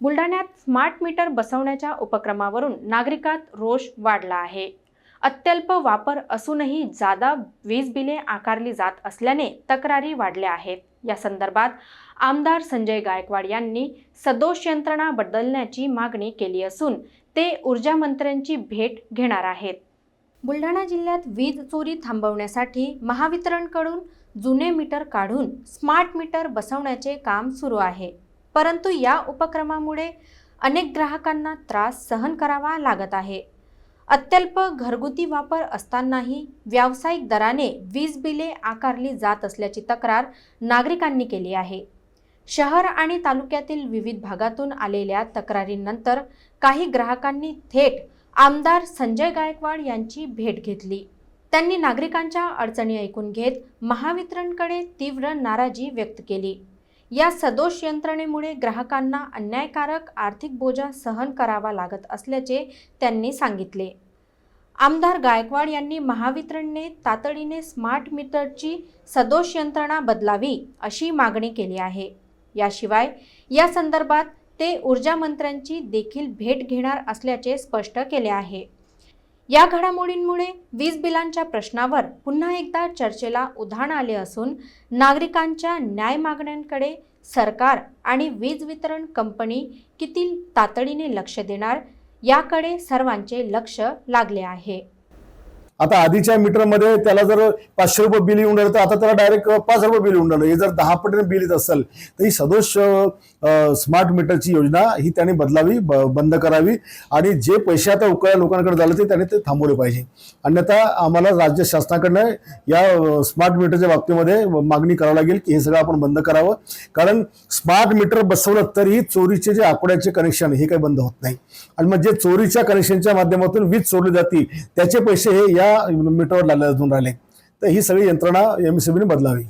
बुलढाण्यात smart meter बसवण्याच्या उपक्रमावरून नागरिकात रोष वाढला आहे. अत्यल्प वापर असूनही जादा वीज बिले आकारली जात असल्याने तक्रारी वाढल्या आहेत. या संदर्भात आमदार संजय गायकवाड यांनी सदोष यंत्रणा बदलण्याची मागणी केली असून ते ऊर्जा मंत्र्यांची भेट घेणार आहेत. बुलढाणा जिल्ह्यात वीज चोरी थांबवण्यासाठी महावितरणकडून जुने मीटर काढून स्मार्ट मीटर बसवण्याचे काम सुरू आहे. परंतु या उपक्रमामुळे अनेक ग्राहकांना त्रास सहन करावा लागत आहे. अत्यल्प घरगुती वापर असतानाही व्यावसायिक दराने वीज बिले आकारली जात असल्याची तक्रार नागरिकांनी केली आहे. शहर आणि तालुक्यातील विविध भागातून आलेल्या तक्रारींनंतर काही ग्राहकांनी थेट आमदार संजय गायकवाड यांची भेट घेतली. त्यांनी नागरिकांच्या अडचणी ऐकून घेत महावितरणकडे तीव्र नाराजी व्यक्त केली. या सदोष यंत्रणेमुळे ग्राहकांना अन्यायकारक आर्थिक बोजा सहन करावा लागत असल्याचे त्यांनी सांगितले. आमदार गायकवाड यांनी महावितरणने तातडीने स्मार्ट मीटरची सदोष यंत्रणा बदलावी अशी मागणी केली आहे. याशिवाय या संदर्भात ते ऊर्जा मंत्र्यांची देखील भेट घेणार असल्याचे स्पष्ट केले आहे. या घडामोडींमुळे वीज बिलांच्या प्रश्नावर पुन्हा एकदा चर्चेला उधाण आले असून नागरिकांच्या न्याय मागण्यांकडे सरकार आणि वीज वितरण कंपनी किती तातडीने लक्ष देणार याकडे सर्वांचे लक्ष लागले आहे. आता आधीच्या मीटरमध्ये त्याला जर पाचशे रुपये बिल येऊन राहिलं तर आता त्याला डायरेक्ट पाच रुपये बिल येऊन राहिलं. हे जर दहा पटीने बिल येत असेल तर ही सदोष स्मार्ट मीटरची योजना ही त्याने बदलावी ब- बंद करावी. आणि जे पैसे आता उकळ्या लोकांकडे झाले ते त्याने ते थांबवले पाहिजे. अन्यथा आम्हाला राज्य शासनाकडनं या स्मार्ट मीटरच्या बाबतीमध्ये मागणी करावी लागेल की हे सगळं आपण बंद करावं. कारण स्मार्ट मीटर बसवलं तरी चोरीचे जे आकड्याचे कनेक्शन हे काही बंद होत नाही. आणि मग जे चोरीच्या कनेक्शनच्या माध्यमातून वीज चोरली जाते त्याचे पैसे हे या मीटरवर लागले अजून राहिले. तर ही सगळी यंत्रणा एम बदलावी.